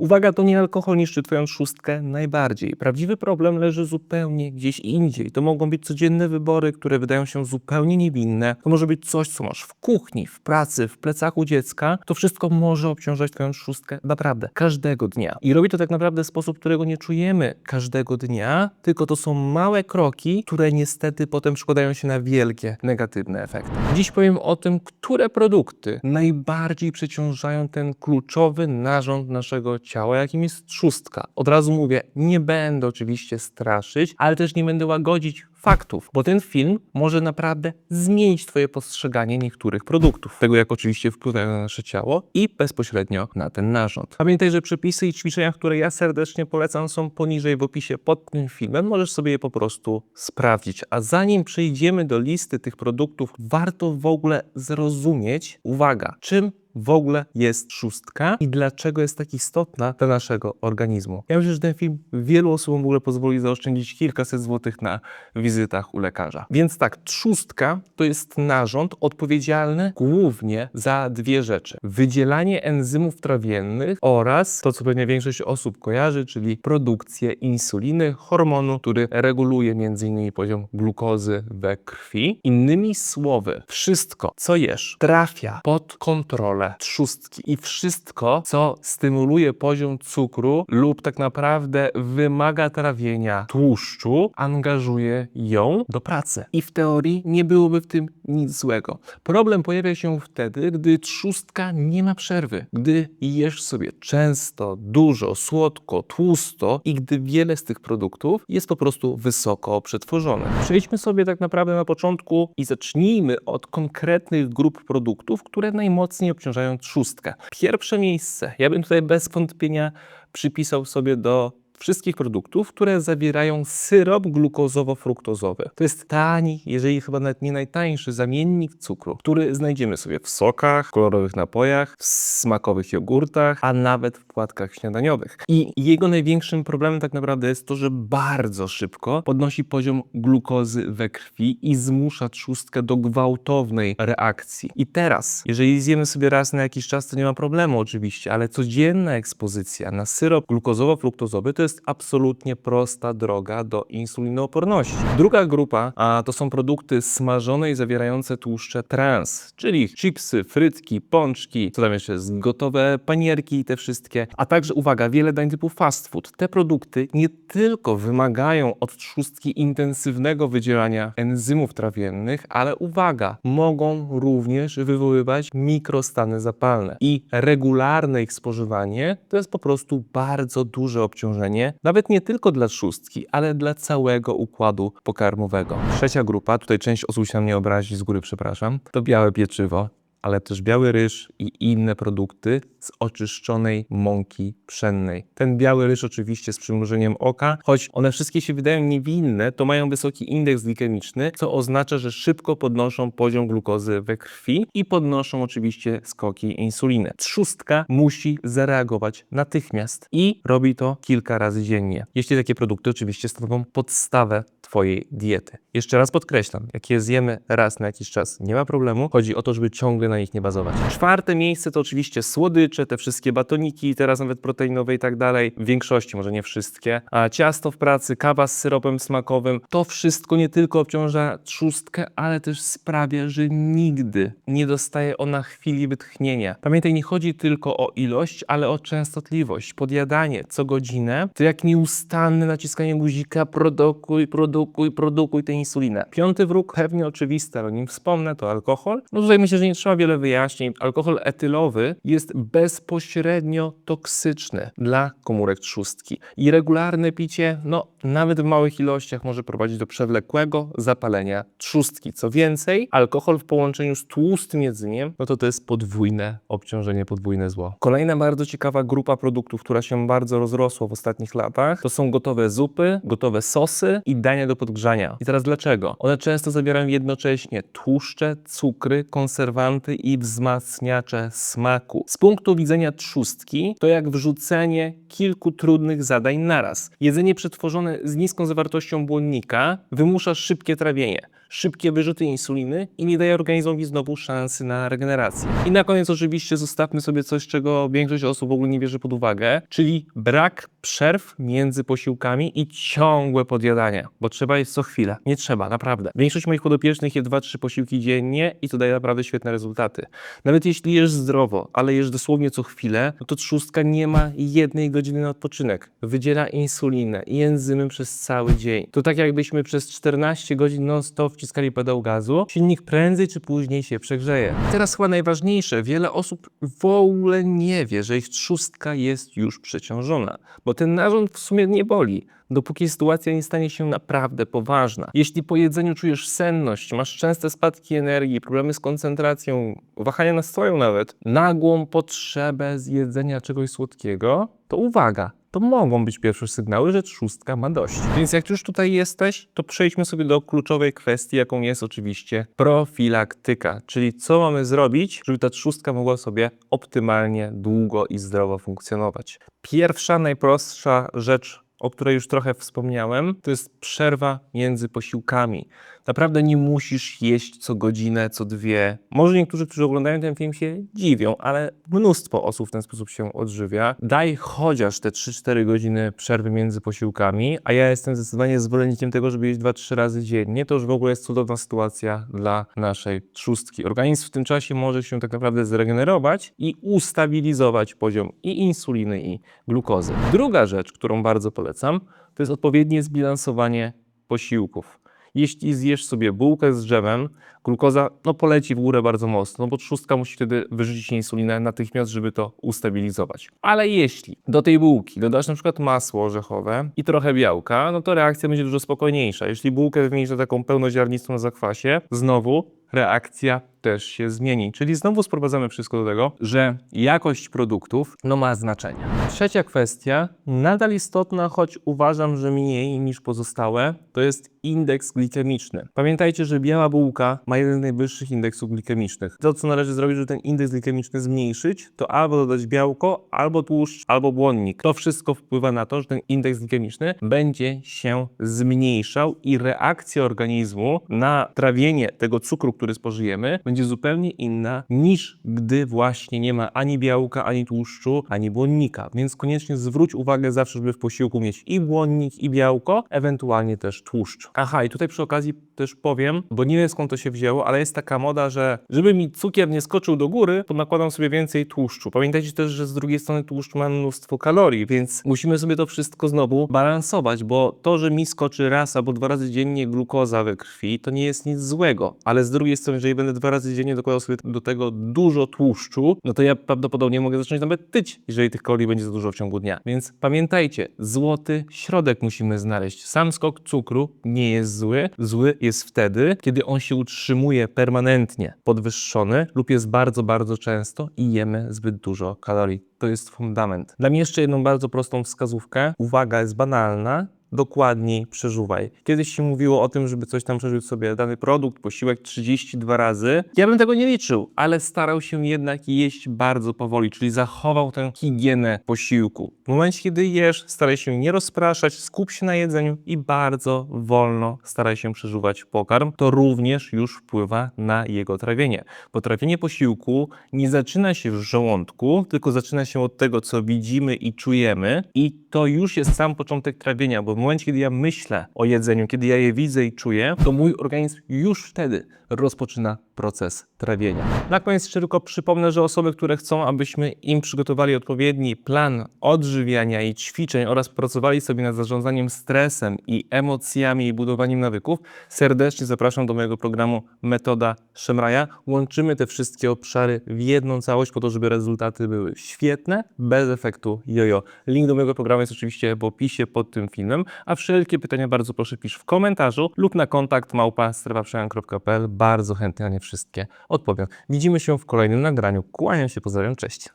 Uwaga, to nie alkohol niszczy twoją szóstkę najbardziej. Prawdziwy problem leży zupełnie gdzieś indziej. To mogą być codzienne wybory, które wydają się zupełnie niewinne. To może być coś, co masz w kuchni, w pracy, w plecaku dziecka. To wszystko może obciążać twoją szóstkę naprawdę każdego dnia. I robi to tak naprawdę w sposób, którego nie czujemy każdego dnia, tylko to są małe kroki, które niestety potem przekładają się na wielkie negatywne efekty. Dziś powiem o tym, które produkty najbardziej przeciążają ten kluczowy narząd naszego ciała, jakim jest szóstka. Od razu mówię, nie będę oczywiście straszyć, ale też nie będę łagodzić faktów, bo ten film może naprawdę zmienić Twoje postrzeganie niektórych produktów. Tego, jak oczywiście wpływają na nasze ciało i bezpośrednio na ten narząd. Pamiętaj, że przepisy i ćwiczenia, które ja serdecznie polecam, są poniżej w opisie pod tym filmem. Możesz sobie je po prostu sprawdzić. A zanim przejdziemy do listy tych produktów, warto w ogóle zrozumieć, uwaga, czym w ogóle jest szóstka i dlaczego jest tak istotna dla naszego organizmu. Ja myślę, że ten film wielu osobom w ogóle pozwoli zaoszczędzić kilkaset złotych na wizytach u lekarza. Więc tak, trzustka to jest narząd odpowiedzialny głównie za dwie rzeczy. Wydzielanie enzymów trawiennych oraz to, co pewnie większość osób kojarzy, czyli produkcję insuliny, hormonu, który reguluje m.in. poziom glukozy we krwi. Innymi słowy, wszystko, co jesz, trafia pod kontrolę trzustki i wszystko, co stymuluje poziom cukru lub tak naprawdę wymaga trawienia tłuszczu, angażuje ją do pracy. I w teorii nie byłoby w tym nic złego. Problem pojawia się wtedy, gdy trzustka nie ma przerwy, gdy jesz sobie często, dużo, słodko, tłusto i gdy wiele z tych produktów jest po prostu wysoko przetworzonych. Przejdźmy sobie tak naprawdę na początku i zacznijmy od konkretnych grup produktów, które najmocniej obciążają trzustkę. Pierwsze miejsce, ja bym tutaj bez wątpienia przypisał sobie do wszystkich produktów, które zawierają syrop glukozowo-fruktozowy. To jest tani, jeżeli chyba nawet nie najtańszy zamiennik cukru, który znajdziemy sobie w sokach, kolorowych napojach, w smakowych jogurtach, a nawet w płatkach śniadaniowych. I jego największym problemem tak naprawdę jest to, że bardzo szybko podnosi poziom glukozy we krwi i zmusza trzustkę do gwałtownej reakcji. I teraz, jeżeli zjemy sobie raz na jakiś czas, to nie ma problemu oczywiście, ale codzienna ekspozycja na syrop glukozowo-fruktozowy to jest absolutnie prosta droga do insulinooporności. Druga grupa a to są produkty smażone i zawierające tłuszcze trans, czyli chipsy, frytki, pączki, co tam jeszcze jest, gotowe panierki i te wszystkie, a także uwaga, wiele dań typu fast food. Te produkty nie tylko wymagają od trzustki intensywnego wydzielania enzymów trawiennych, ale uwaga, mogą również wywoływać mikrostany zapalne i regularne ich spożywanie to jest po prostu bardzo duże obciążenie, nawet nie tylko dla trzustki, ale dla całego układu pokarmowego. Trzecia grupa, tutaj część osób się mnie obrazi, z góry przepraszam, to białe pieczywo, ale też biały ryż i inne produkty z oczyszczonej mąki pszennej. Ten biały ryż oczywiście z przymrużeniem oka, choć one wszystkie się wydają niewinne, to mają wysoki indeks glikemiczny, co oznacza, że szybko podnoszą poziom glukozy we krwi i podnoszą oczywiście skoki insuliny. Trzustka musi zareagować natychmiast i robi to kilka razy dziennie. Jeśli takie produkty oczywiście stanowią podstawę Twojej diety. Jeszcze raz podkreślam, jak je zjemy raz na jakiś czas, nie ma problemu. Chodzi o to, żeby ciągle na nich nie bazować. Czwarte miejsce to oczywiście słodycze, te wszystkie batoniki, teraz nawet proteinowe i tak dalej. W większości, może nie wszystkie. A ciasto w pracy, kawa z syropem smakowym. To wszystko nie tylko obciąża trzustkę, ale też sprawia, że nigdy nie dostaje ona chwili wytchnienia. Pamiętaj, nie chodzi tylko o ilość, ale o częstotliwość. Podjadanie co godzinę to jak nieustanne naciskanie guzika produkuj, produkuj, produkuj tę insulinę. Piąty wróg, pewnie oczywisty, ale o nim wspomnę, to alkohol. No tutaj myślę, że nie trzeba wiele wyjaśnień. Alkohol etylowy jest bezpośrednio toksyczny dla komórek trzustki. I regularne picie, no nawet w małych ilościach może prowadzić do przewlekłego zapalenia trzustki. Co więcej, alkohol w połączeniu z tłustym jedzeniem, no to to jest podwójne obciążenie, podwójne zło. Kolejna bardzo ciekawa grupa produktów, która się bardzo rozrosła w ostatnich latach, to są gotowe zupy, gotowe sosy i dania do podgrzania. I teraz dlaczego? One często zawierają jednocześnie tłuszcze, cukry, konserwanty i wzmacniacze smaku. Z punktu widzenia trzustki to jak wrzucenie kilku trudnych zadań naraz. Jedzenie przetworzone z niską zawartością błonnika wymusza szybkie trawienie szybkie wyrzuty insuliny i nie daje organizmowi znowu szansy na regenerację. I na koniec oczywiście zostawmy sobie coś, czego większość osób w ogóle nie bierze pod uwagę, czyli brak przerw między posiłkami i ciągłe podjadanie, bo trzeba jeść co chwilę. Nie trzeba, naprawdę. Większość moich podopiecznych je 2-3 posiłki dziennie i to daje naprawdę świetne rezultaty. Nawet jeśli jesz zdrowo, ale jesz dosłownie co chwilę, no to trzustka nie ma jednej godziny na odpoczynek. Wydziela insulinę i enzymy przez cały dzień. To tak jakbyśmy przez 14 godzin non-stop wciskali pedał gazu, silnik prędzej czy później się przegrzeje. Teraz chyba najważniejsze, wiele osób w ogóle nie wie, że ich trzustka jest już przeciążona, bo ten narząd w sumie nie boli dopóki sytuacja nie stanie się naprawdę poważna. Jeśli po jedzeniu czujesz senność, masz częste spadki energii, problemy z koncentracją, wahania nastroju nawet, nagłą potrzebę zjedzenia czegoś słodkiego, to uwaga, to mogą być pierwsze sygnały, że trzustka ma dość. Więc jak już tutaj jesteś, to przejdźmy sobie do kluczowej kwestii, jaką jest oczywiście profilaktyka, czyli co mamy zrobić, żeby ta trzustka mogła sobie optymalnie, długo i zdrowo funkcjonować. Pierwsza, najprostsza rzecz, o której już trochę wspomniałem, to jest przerwa między posiłkami. Naprawdę nie musisz jeść co godzinę, co dwie. Może niektórzy, którzy oglądają ten film się dziwią, ale mnóstwo osób w ten sposób się odżywia. Daj chociaż te 3-4 godziny przerwy między posiłkami, a ja jestem zdecydowanie zwolennikiem tego, żeby jeść 2-3 razy dziennie. To już w ogóle jest cudowna sytuacja dla naszej trzustki. Organizm w tym czasie może się tak naprawdę zregenerować i ustabilizować poziom i insuliny, i glukozy. Druga rzecz, którą bardzo polecam, to jest odpowiednie zbilansowanie posiłków. Jeśli zjesz sobie bułkę z drzewem, glukoza no, poleci w górę bardzo mocno, bo trzustka musi wtedy wyrzucić insulinę natychmiast, żeby to ustabilizować. Ale jeśli do tej bułki dodasz na przykład masło orzechowe i trochę białka, no to reakcja będzie dużo spokojniejsza. Jeśli bułkę wymienisz na taką pełnoziarnistą na zakwasie, znowu reakcja też się zmieni. Czyli znowu sprowadzamy wszystko do tego, że jakość produktów no ma znaczenie. Trzecia kwestia, nadal istotna, choć uważam, że mniej niż pozostałe, to jest indeks glikemiczny. Pamiętajcie, że biała bułka ma jeden z najwyższych indeksów glikemicznych. To, co należy zrobić, żeby ten indeks glikemiczny zmniejszyć, to albo dodać białko, albo tłuszcz, albo błonnik. To wszystko wpływa na to, że ten indeks glikemiczny będzie się zmniejszał i reakcja organizmu na trawienie tego cukru, który spożyjemy, będzie zupełnie inna niż gdy właśnie nie ma ani białka, ani tłuszczu, ani błonnika. Więc koniecznie zwróć uwagę zawsze, żeby w posiłku mieć i błonnik, i białko, ewentualnie też tłuszcz. Aha, i tutaj przy okazji też powiem, bo nie wiem skąd to się wzięło, ale jest taka moda, że żeby mi cukier nie skoczył do góry, to nakładam sobie więcej tłuszczu. Pamiętajcie też, że z drugiej strony tłuszcz ma mnóstwo kalorii, więc musimy sobie to wszystko znowu balansować, bo to, że mi skoczy raz albo dwa razy dziennie glukoza we krwi, to nie jest nic złego. Ale z drugiej strony, jeżeli będę dwa razy dziennie dokładał sobie do tego dużo tłuszczu, no to ja prawdopodobnie mogę zacząć nawet tyć, jeżeli tych kalorii będzie za dużo w ciągu dnia. Więc pamiętajcie, złoty środek musimy znaleźć. Sam skok cukru nie jest zły. Zły jest wtedy, kiedy on się utrzymuje permanentnie podwyższony lub jest bardzo, bardzo często i jemy zbyt dużo kalorii. To jest fundament. Dam jeszcze jedną bardzo prostą wskazówkę. Uwaga jest banalna, dokładniej przeżuwaj. Kiedyś się mówiło o tym, żeby coś tam przeżyć sobie dany produkt, posiłek 32 razy. Ja bym tego nie liczył, ale starał się jednak jeść bardzo powoli, czyli zachował tę higienę posiłku. W momencie, kiedy jesz, staraj się nie rozpraszać, skup się na jedzeniu i bardzo wolno staraj się przeżuwać pokarm. To również już wpływa na jego trawienie. Bo trawienie posiłku nie zaczyna się w żołądku, tylko zaczyna się od tego, co widzimy i czujemy i to już jest sam początek trawienia, bo momencie, kiedy ja myślę o jedzeniu, kiedy ja je widzę i czuję, to mój organizm już wtedy rozpoczyna proces trawienia. Na koniec jeszcze tylko przypomnę, że osoby, które chcą, abyśmy im przygotowali odpowiedni plan odżywiania i ćwiczeń oraz pracowali sobie nad zarządzaniem stresem i emocjami i budowaniem nawyków, serdecznie zapraszam do mojego programu Metoda Szemraja. Łączymy te wszystkie obszary w jedną całość po to, żeby rezultaty były świetne, bez efektu jojo. Link do mojego programu jest oczywiście w opisie pod tym filmem, a wszelkie pytania bardzo proszę pisz w komentarzu lub na kontakt małpa strefaprzemian.pl. Bardzo chętnie na nie wszystkie odpowiem. Widzimy się w kolejnym nagraniu. Kłaniam się, pozdrawiam, cześć.